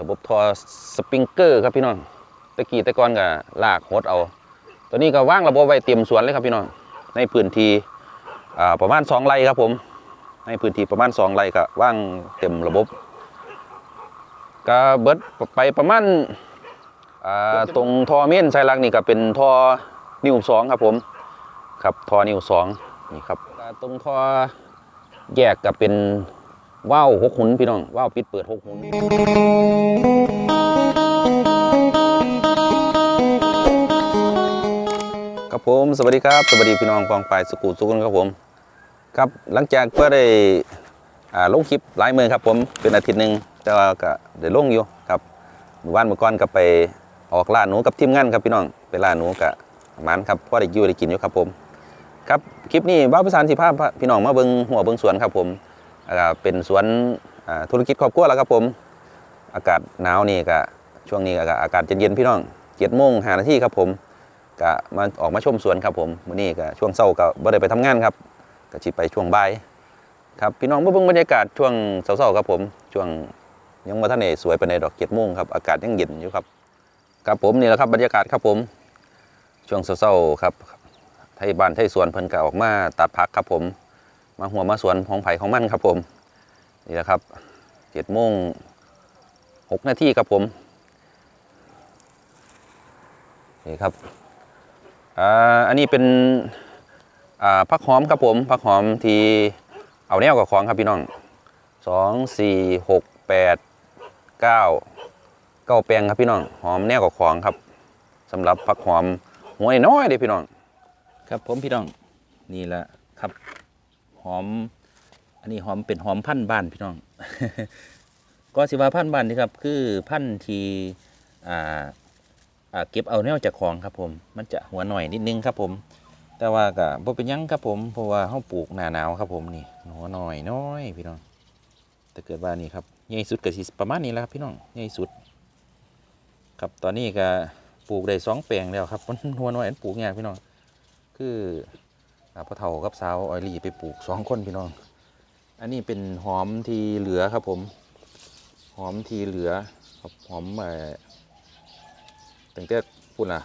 ระบบท่อสปริงเกอร์ครับพี่น้องตะกี้ต่ก่อนก็ลากหดเอา ตัวนี้ก็ว่างระบบไว้เตรียมสวนเลยครับพี่น้องในพื้นที่ประมาณ2ไร่ครับผม ในพื้นที่ประมาณ2ไร่ก็ว่างเต็มระบบก็เบิดไปประมาณตรงท่อเม่นไซรักนี่ก็เป็นท่อนิ้วสองครับผมครับท่อนิ้วสองนี่ครับตรงท่อแยกก็เป็นว่าวหกหุนพี่น้องว่าวปิดเปิดหกหุน ครับผมสวัสดีครับสวัสดีพี่น้องกองฝ่ายสกูสุกุลครับผม ครับหลังจากเพื่อได้อ่าลงคลิปหลายมือครับผมเป็นอาทิตย์หนึ่งแต่ว่าก็ได้ลงอยู่ครับเมื่อวานเมื่อก่อนก็ไปออกล่าหนูกับทีมงานครับพี่น้องไปล่าหนูกับมันครับพ่อได้ยู่ได้กินอยู่ครับผมครับคลิปนี้บ้าวพิสานสิภาพพี่น้องมาเบิงหัวเบิงสวนครับผมเป็นสวนธุรกิจครอบครัวแล้วครับผม อากาศหนาวนี่ก็ช่วงนี้ก็อากาศเย็นๆพี่น้องเจ็ดโมงหานาทีครับผม ก็มาออกมาชมสวนครับผมมื้อนี้ก็ช่วงเช้าก็บ่ได้ไปทำงานครับก็สิไปช่วงบ่ายครับพี่น้องมาเบิ่งบรรยากาศช่วงเช้าๆครับผมช่วงยังบ่ทันได้สวยไปานดอก7โมงครับอากาศยังเย็นอยู่ครับครับผมนี่แหละครับบรรยากาศครับผม ช่วงเช้าๆครับไทยบ้านไทยสวนเพิ่นก็ออกมาตัดผักครับผม มาหัวมาสวนของไผ่ของมันครับผมนี่แหละครับ7โมง6นาทีครับผมนี่ครับ อันนี้เป็นผักหอมครับผมผักหอมที่เอาแนวกับของครับพี่น้องสองสี่หกแปดเก้าเก้าแปลงครับพี่น้องหอมแนวกับของครับสำหรับผักหอมหัวน้อยเด้พี่น้อง ครับผมพี่น้องนี่แหละครับหอม อันนี้หอมเป็นหอมพันธุ์บ้านพี่น้อง ก็สิว่าพันธุ์บ้านนี่ครับ คือพันธุ์ที่อ่า เก็บเอาแนวจากของครับผม มันจะหัวหน่อยนิดนึงครับผม แต่ว่าก็บ่เป็นยังครับผมเพราะว่าเฮาปลูกหน้าหนาวครับผมนี่หัวหน่อยน้อยพี่น้องแต่เกิดว่านี่ครับใหญ่สุดก็สิประมาณนี้แหละครับพี่น้องใหญ่สุด ครับตอนนี้ก็ปลูกได้สองแปลงแล้วครับมันหัวน้อยอันปลูกยากพี่น้องคือพ่อเฒ่ากับสาวออยลี่ไปปลูกสองคนพี่น้อง อันนี้เป็นหอมที่เหลือครับผม หอมที่เหลือครับหอมเอ่อ ตั้งแต่ปุ่นล่ะ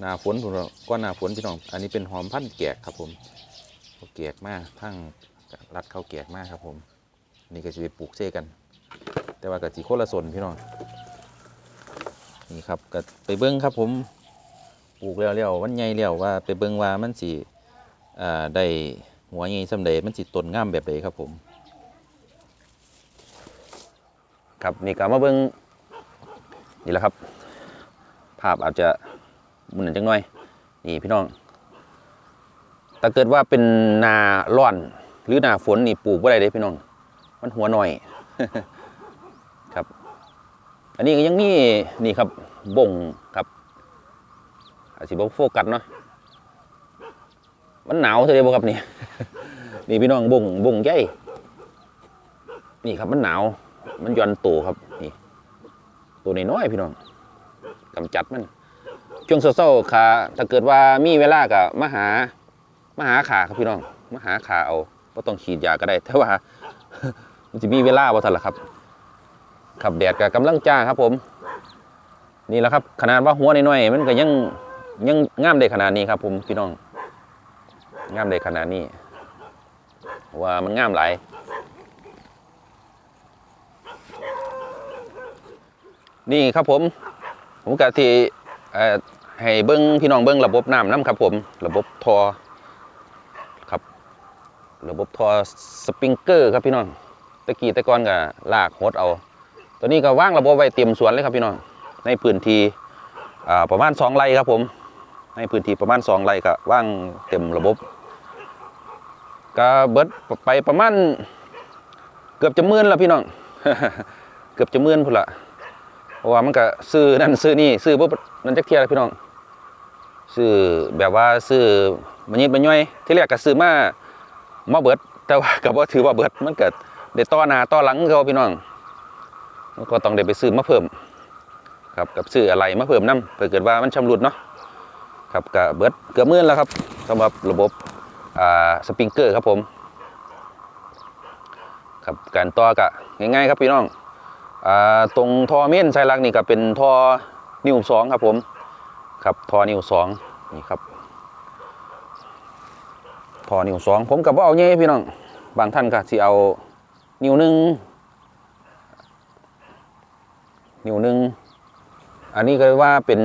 หนาฝนผมก็หนาฝนพี่น้อง อันนี้เป็นหอมพันธุ์แกกครับผมเขาแกกมากทั้งรัดเข้าแกกมากครับผมนี่ก็จะไปปลูกเซ่กัน แต่ว่ากับสีโคละสนพี่น้องนี่ครับก็ไปเบิ้งครับผมปลูกแล้วแล้ววันใหญ่แล้วว่าไปเบิ้งว่ามันสี่ได้หัวใหญ่สำเร็จมันสีต้นงามแบบใดครับผม ครับนี่ก็มาเบิ้งนี่แหละครับ ภาพอาจจะมุนหนจังหน่อย นี่พี่น้องถ้าเกิดว่าเป็นนาร้อนหรือนาฝนนี่ปลูกบ่ได้เด้พี่น้อง มันหัวหน่อยครับ อันนี้ยังมีนี่ครับบ่งครับอาจสิบ่โฟกัสเนาะมันหนาวเท่าเดียวบ่ครับนี่นี่พี่น้องบ่งบ่งใหญ่นี่ครับมันหนาว มันย่อนตัวครับนี่ตัวน้อยๆพี่น้อง กำจัดมันช่วงเศร้าๆขาถ้าเกิดว่ามีเวลาก็มาหามาหาขาครับพี่น้องมาหาขาเอาก็ต้องฉีดยาก็ได้ แต่ว่ามันจะมีเวลาบ่ทันละครับขับแดดกับกำลังจ้าครับผม นี่แหละครับขนาดว่าหัวน้อยๆมันก็ยังยังงามได้ขนาดนี้ครับ ผมพี่น้องงามได้ขนาดนี้ ว่ามันงามหลายนี่ครับผม ผมกะที่ให้เบิ้งพี่น้องเบิ้งระบบน้ำน้ำครับผม ระบบทอครับ ระบบทอสปริงเกอร์ครับพี่น้องตะกี้ต่ก่อนก็ลากหดเอา ตัวนี้ก็ว่างระบบไว้เตรียมสวนเลยครับพี่น้อง ในพื้นที่ประมาณ2ไร่ครับผม ในพื้นที่ประมาณ2ไร่ก็ว่างเต็มระบบก็เบิดไปประมาณเกือบจะมื่นแล้วพี่น้อง เกือบจะมื่นพุ่นละ เพราะว่ามันก็ซื้อนั่นซื้อนี่ซื้อปุ๊บนั่นจักเทียแล้วพี่น้องซื้อแบบว่าซื้อมันยิดมันย่อย ที่แรกก็ซื้อมามาเบิด แต่ว่าก็บ่ถือว่าเบิดมันเก็ได้ต่อนาต่อหลังเขาพี่น้องก็ต้องได้ไปซื้อมาเพิ่ม ครับกับซื้ออะไรมาเพิ่มนํเพื่อเกิดว่ามันชำรุดเนาะครับก็เบิดเกือบมื่นแล้วครับสำหรับระบบอ่าสปริงเกอร์ครับผมครับการต่อก็ง่ายๆครับพี่น้อง ตรงท่อเม่นไซรักนี่ก็เป็นท่อนิ้วสองครับผมครับท่อนิ้วสองนี่ครับท่อนิ้วสองผมกับว่าเอาเงี้ยพี่น้องบางท่านก็สิเอานิ้วหนึ่งนิ้วหนึ่งอันนี้ก็ว่าเป็น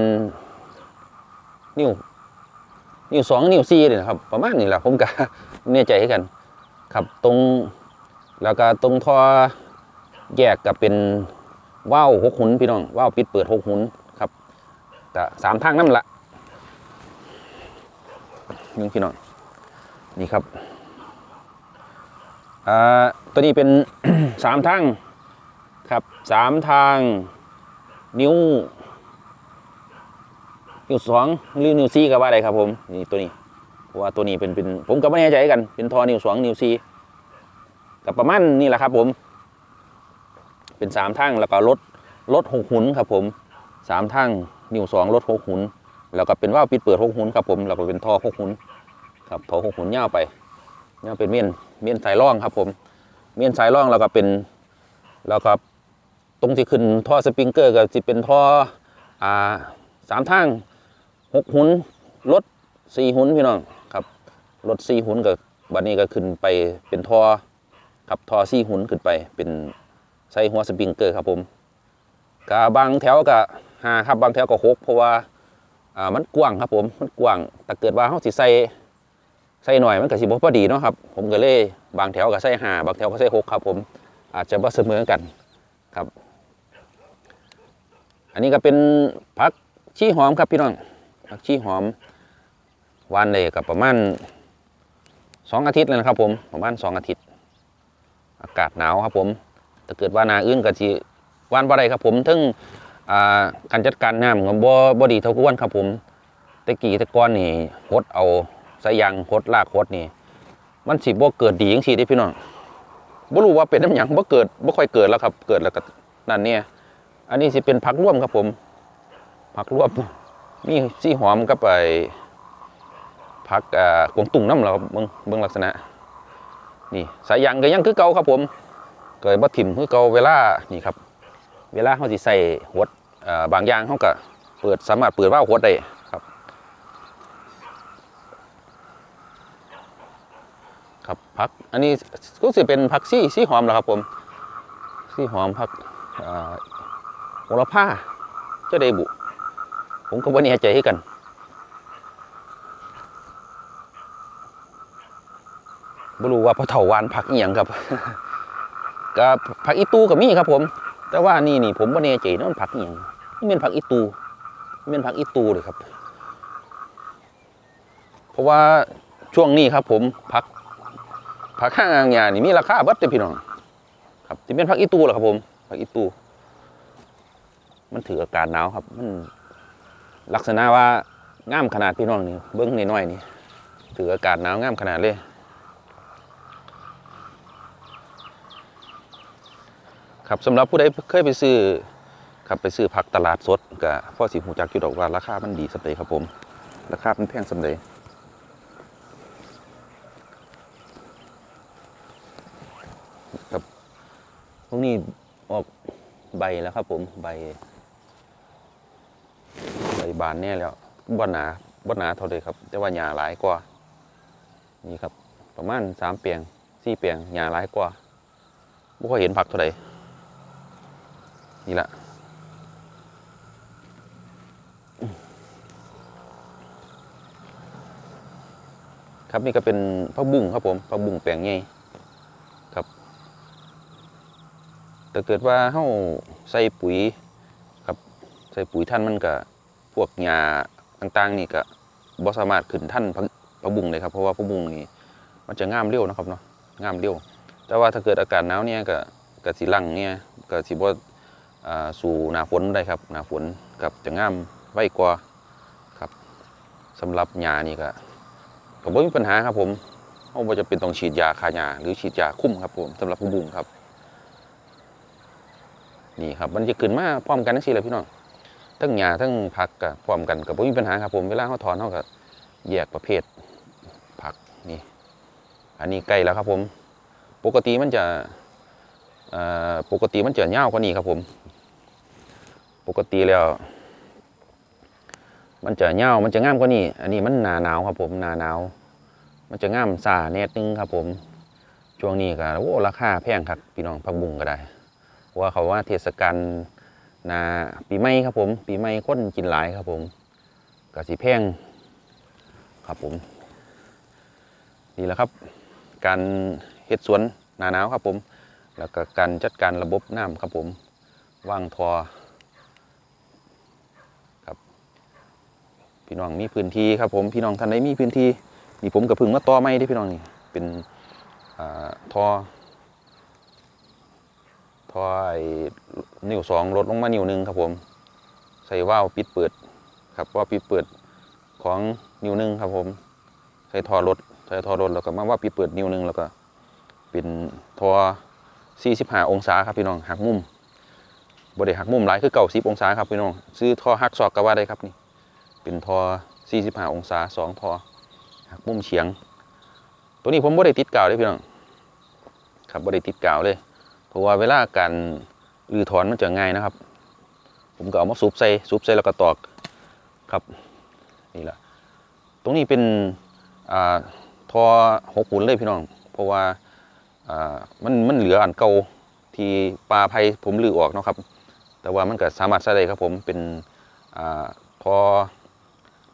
นิ้วนิ้วสองนิ้วสี่เลยนครับ ประมาณนี้แหละผมก็เนี่ยใจให้กัน ครับตรงแล้วก็ตรงท่อ แยกกับเป็นว่าวหกหุนพี่น้องว่าวปิดเปิดหกหุนครับแต่สามทางนั่นละนี่พี่น้องนี่ครับอ่าตัวนี้เป็นสามทางครับสามทาง นิ้วนิ้วสองหรือนิ้วสี่ก็ว่าได้ครับผมนี่ตัวนี้เพราะว่าตัวนี้เป็นเป็นผมก็ไม่แน่ใจกันเป็นทอนิ้วสองนิ้วสี่กับประมาณนี่แหละครับผม เป็นสามทางแล้วก็รถรถหกหุนครับผมสามทางนิ้วสองรถหกหุนแล้วก็เป็นว่าวปิดเปิดหกหุนครับผมแล้วก็เป็นท่อหกหุนครับท่อหกหุนยาวไปยาวเป็นเมียนเมียนสายร่องครับผมเมียนสายร่องแล้วก็เป็นแล้วก็ตรงที่ขึ้นท่อสปริงเกอร์ก็จะเป็นท่ออ่าสามทางหกหุนรถสี่หุนพี่น้องครับรถสี่หุนกับบัดนี้ก็ขึ้นไปเป็นท่อครับท่อสี่หุนขึ้นไปเป็น ใส่หัวสปริงเกอร์ครับผมกับบางแถวก็ห้าครับบางแถวก็หกเพราะว่าอ่ามันกว้างครับผมมันกว้างแต่เกิดว่าเขาสิใส่ใส่หน่อยมันก็สิบ่พอดีเนาะครับผมก็เลยบางแถวก็ใส่ห้าบางแถวก็ใส่หกครับผมอาจจะบ่เสมอกันครับ อันนี้ก็เป็นผักชีหอมครับพี่น้องผักชีหอมวานเลยกับประมาณสองอาทิตย์เลยนะครับผมประมาณสองอาทิตย์ อากาศหนาวครับผม ถ้าเกิดว่านาอื่นก็สิหวานบ่ได้ครับผมถึงอ่าการจัดการน้ำก็บ่บ่ดีเท่าควรครับผมต่กี้ต่ก่อนนี่หดเอาสายยางหดลากหดนี่ มันสิบ่เกิดดีจังซี่เด้พี่น้องบ่รู้ว่าเป็นน้ำหยังบ่เกิดบ่ค่อยเกิดแล้วครับ เกิดแล้วก็นั่นเนี่ย อันนี้สิเป็นผักร่วมครับผม ผักร่วมมีสีหอมกับไปผักอ่ากวงตุ้งน้ำแล้วครับเบิ่งเบิ่งลักษณะ นี่สายยางก็ยังคือเก่าครับผม เกิดบ่ถิ่มคือเก่าเวลานี่ครับ เวลาเขาสิใส่หวดบางอย่างเขาก็เปิดสามารถเปิดว่าวหวดได้ครับ ครับผักอันนี้ก็สิเป็นผักซี่ซี่หอมเหรอครับผมซี่หอมผักอ่าโหระพาเจ้าเดบุ ผมก็บ่แน่ใจให้กันบ่รู้ว่าพอเถาวานผักอีหยังครับ กับผักอีตูก็มีครับผม แต่ว่านี่นี่ผมบ่แน่ใจนะมันผักอย่างนี่เป็นผักอีตูเป็นผักอีตูเลยครับ เพราะว่าช่วงนี้ครับ ผมผักผักข้างอ่างยานี่มีราคาเบิดเด้อพี่น้องครับที่เป็นผักอีตูเหรอครับผมผักอีตู มันถืออาการหนาวครับ มันลักษณะว่างามขนาดพี่น้องนี่เบิ้งน้อยๆนี่ถืออากาศหนาวงามขนาดเลย ครับสำหรับผู้ใดเคยไปซื้อครับไปซื้อผักตลาดสดก็พ่อสิหูจักอยู่ดอกว่าราคามันดีสำเร็ครับผม ราคามันแพงสำเร็ครับตรงนี้ออกใบแล้วครับผมใบ ใบบานแน่แล้วบ่หนาบ่หนาเท่าเลยครับ แต่ว่าหญ้าหลายกว่า นี่ครับ ประมาณสามเปียงสี่เปียงหญ้าหลายกว่าบ่ค่อยเห็นผักเท่าไหร่ นี่แหละครับนี่ก็เป็นผักบุ้งครับผมผักบุ้งแปลงใหญ่ครับแต่เกิดว่าเฮาใส่ปุ๋ยครับใส่ปุ๋ยท่านมันก็พวกหญ้าต่างๆ นี่ก็บ่สามารถขึ้นท่านผักผักบุ้งเลยครับเพราะว่าผักบุ้งนี่มันจะงามเร็วนะครับเนาะงามเร็วแต่ว่าถ้าเกิดอากาศหนาวเนี่ยก็ก็สิลังเนี่ยก็สิบ่อ่า สู่หนาฝนได้ครับหนาฝนกับจะงามไว้กว่าครับสำหรับหญ้านี่ก็ก็บ่มีปัญหาครับผมเราจะเป็นต้องฉีดยาฆ่าหญ้าหรือฉีดยาคุ้มครับผมสำหรับผู้บุ้งครับ นี่ครับมันจะขึ้นมาพร้อมกันทั้งสี่เลยพี่น้องทั้งหญ้าทั้งผักก็พร้อมกันก็บ่มีปัญหาครับผมเวลาเขาถอนเขาก็แยกประเภทผักนี่ อันนี้ใกล้แล้วครับผม ปกติมันจะปกติมันจะยากว่านี้ครับผม ปกติแล้ว มันจะยาวมันจะงามกว่านี้ อันนี้มันหนาหนาวครับผมหนาหนาว มันจะงามซาแนดนึงครับผม ช่วงนี้ก็โอ้ราคาแพงครับพี่น้องผักบุ้งก็ได้ว่าเขาว่าเทศกาลหนาปีใหม่ครับผม ปีใหม่คนกินหลายครับผมก็สิแพงครับผมนี่แหละครับ การเฮ็ดสวนหนาหนาวครับผม แล้วก็การจัดการระบบน้ำครับผมว่างทอครับ พี่น้องมีพื้นที่ครับผมพี่น้องท่านใดมีพื้นที่นี่ผมกับพึ่งมาต่อไม้ได้พี่น้องนี่เป็นอ่าทอทอไอ้นิ้วสองลดลงมานิ้วหนึ่งครับผม ใส่ว่าวปิดเปิดครับว่าปิดเปิดของนิ้วหนึ่งครับผม ใส่ทอรถใส่ทอรถแล้วก็มาว่าปิดเปิดนิ้วหนึ่งแล้วก็ เป็นทอ45 องศาครับพี่น้องหักมุมบ่ได้หักมุมหลายคือเก่า10องศาครับพี่น้องซื้อทอหักศอกก็ว่าได้ครับนี่ เป็นทอ 45 องศาสองทอหักมุมเฉียง ตัวนี้ผมบ่ได้ติดกาวเลยพี่น้องครับบ่ได้ติดกาวเลย เพราะว่าเวลาการรื้อถอนมันจะง่ายนะครับ ผมก็เอามาซุบใส่ซุบใส่แล้วก็ตอกครับนี่แหละตรงนี้เป็นอ่าทอหกหุ่นเลยพี่น้อง เพราะว่าอ่ามันมันเหลืออันเก่าที่ปลาไผ่ผมลือออกเนาะครับ แต่ว่ามันก็สามารถใช้ได้ครับผมเป็นอ่าพอ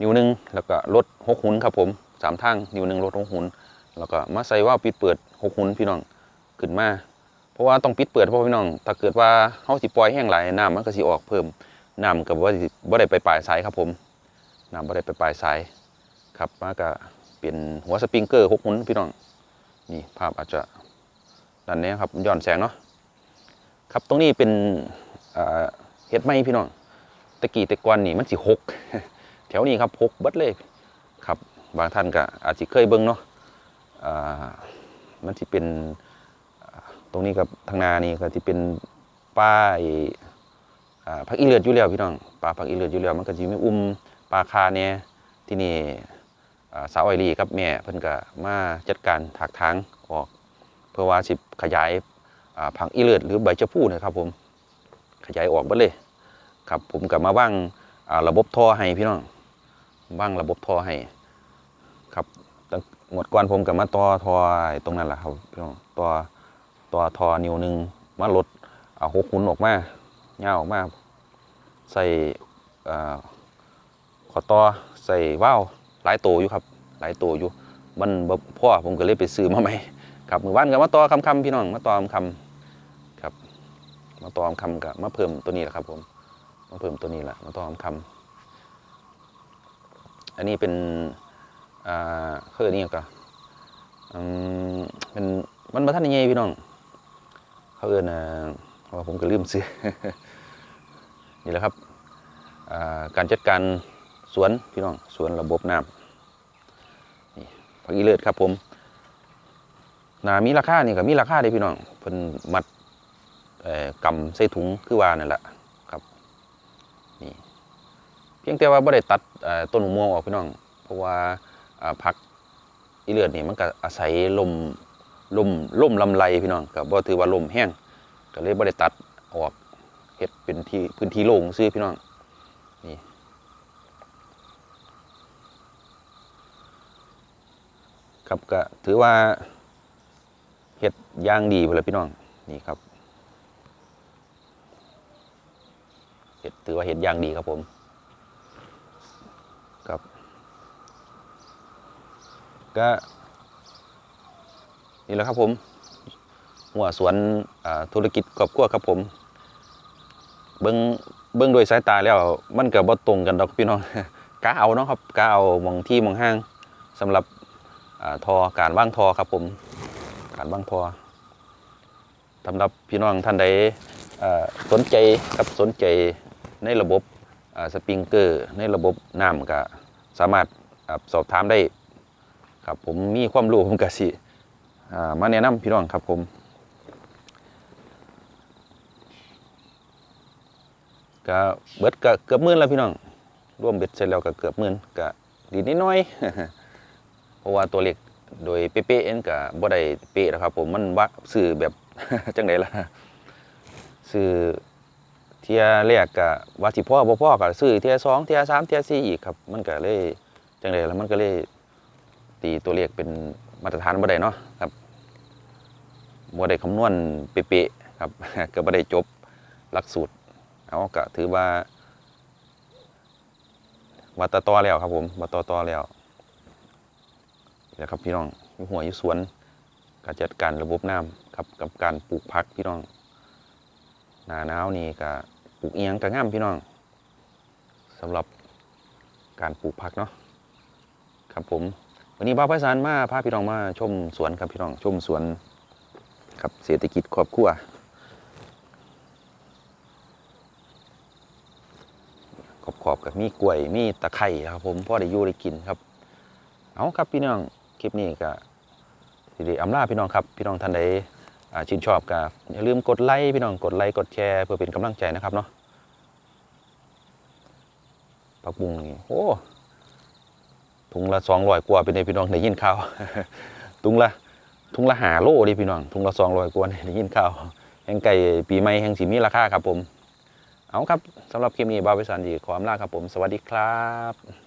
นิ้วหนึ่งแล้วก็ลดหกหุนครับผมสามทางนิ้วหนึ่งลดหกหุนแล้วก็มาใส่ว่าวปิดเปิดหกหุนพี่น้องขึ้นมาเพราะว่าต้องปิดเปิดเพราะพี่น้อง ถ้าเกิดว่าเฮาสิปล่อยแห้งไหลน้ำมันก็สิออกเพิ่มน้ำกับว่าบ่ได้ไปปลายสายครับผมน้ำบ่ได้ไปปลายสายครับมันก็เป็นหัวสปริงเกอร์หกหุนพี่น้องนี่ภาพอาจจะด้านนี้ครับย้อนแสงเนาะครับตรงนี้เป็นเอ่อเห็ดไหมพี่น้องตะกี้ตะกอนนี่มันสิหก ถวนี้ครับหกเบิดเลยครับบางท่านก็อาจจะเคยเบิ่งเนาะอ่ามันสิเป็นตรงนี้กับทางนานี่ก็สิเป็นป้าไอ้อ่าผักอีเลือดอยู่แล้วพี่น้องปลาผักอีเลือดอยู่แล้วมันก็สิมีอุ้มปลาคาเนี่ยที่นี่อ่าสาวไอรีกับแม่เพิ่นก็มาจัดการถากทางออกเพื่อว่าสิขยายอ่าผังอีเลือดหรือใบชะพูนะครับผมขยายออกเบิดเลยครับผมกับมาว่างอ่าระบบท่อให้พี่น้อง ว่างระบบท่อให้ ครับตั้งหมดก่อนผมกับมาต่อท่อไอตรงนั้นแหละครับพี่น้องต่อต่อท่อนิ้วหนึ่งมาลดเอาหกหุนออกมาเงาออกมา ใส่ขอต่อใส่ว่าวหลายตัวอยู่ครับ หลายตัวอยู่ มันพ่อผมก็เลยไปซื้อมาใหม่ครับมือวันก็มาต่อคำคำพี่น้องมาต่อคำคำครับ มาต่อคำคำกับมาเพิ่มตัวนี้แหละครับผมมาเพิ่มตัวนี้แหละมาต่อคำคำ อันนี้เป็นอ่าเขาเรียกนี่ก็เป็นมันมาท่านยังไงพี่น้อง เขาเอินว่าผมก็ลืมซื้อ นี่แหละครับการจัดการสวนพี่น้องสวนระบบน้ำนี่ผักอีเลิศครับผมนามีราคานี่ก็มีราคาเด้พี่น้องเพิ่นมัดกำใส่ถุงคือว่านั่นแหละ เพียงแต่ว่าบ่ได้ตัดต้นมะม่วงออกพี่น้อง เพราะว่าผักอีเลือดนี่มันก็อาศัยลมลมลมลำไรพี่น้องก็บ่ถือว่าลมแห้งก็เลยบ่ได้ตัดออกเฮ็ดเป็นที่พื้นที่โล่งซื่อพี่น้องนี่ครับก็ถือว่าเฮ็ดย่างดีไปเลยพี่น้องนี่ครับเฮ็ดถือว่าเฮ็ดย่างดีครับผมครับ ก็นี่แหละครับผมหัวสวนธุรกิจครอบครัวครับผม เบิ้งเบิ้งโดวยสายตาแล้ว มันเก็บ่ตรงกันดอกพี่น้องกะเอาเนาะครับกะเอามองที่มองห้างสำหรับอทอการว่างทอครับผม การบางทอสำหรับพี่น้องท่านใดสนใจครับสนใจในระบบสปริงเกอร์ ในระบบน้ำก็สามารถสอบถามได้ ครับผมมีความรู้ผมกสิอ่ามาแนะนำพี่น้องครับผมก็เบิดก็เกือบหมื่นแล้วพี่น้องร่วมเบ็ดเสร็จแล้วก็เกือบหมื่นก็ดีนิดหน้อยเพราะว่าตัวเล็กโดยเป๊ะๆเองก็บ่ได้เป๊ะนะครับ ผมมันว่าซื้อแบบจังไดล่ะซื้อเทียแรกก็ว่าสิพ่อบ่พ่อก็ซื้อเทียสองเทียสามเทียสี่อีกครับ มันก็เลยจังไดล่ะมันก็เลย ตีตัวเลขเป็นมาตรฐานบ่ได้เนาะครับบ่ได้คำนวณเป๊ะๆครับก็บ่ได้จบหลักสูตรเอาก็ถือว่าว่าตะต่อแล้วครับผมว่าต่อต่อแล้วเดี๋ยวครับพี่น้องหัวอยู่สวนการจัดการระบบน้ำครับกับการปลูกผักพี่น้องหนาหนาวนี่ก็ปลูกเอียงก็ง่ามพี่น้องสำหรับการปลูกผักเนาะครับผม วันนี้บ้าวไพศาลมาพาพี่น้องมาชมสวนครับพี่น้องชมสวนครับเศรษฐกิจครอบครัวขอบขอบกับมีกล้วยมีตะไคร่ครับผมพ่อได้ยู่ได้กินครับ เอาครับพี่น้องคลิปนี้ก็สิริอำลาพี่น้องครับพี่น้องท่านใดชื่นชอบก็อย่าลืมกดไลค์พี่น้องกดไลค์กดแชร์เพื่อเป็นกำลังใจนะครับเนาะผักบุ้งนี่โอ้ ถุงละสองร้อยกว่าเป็นไงพี่น้องได้ยินข่าวถุงละถุงละหาโลดิพี่น้องถุงละสองร้อยกว่านี่ได้ยินข่าวแห่งไก่ปีใหม่แห่งสีมีราคาครับผม เอาครับสำหรับคลิปนี้บาวิสันดีขออำลาครับผม สวัสดีครับ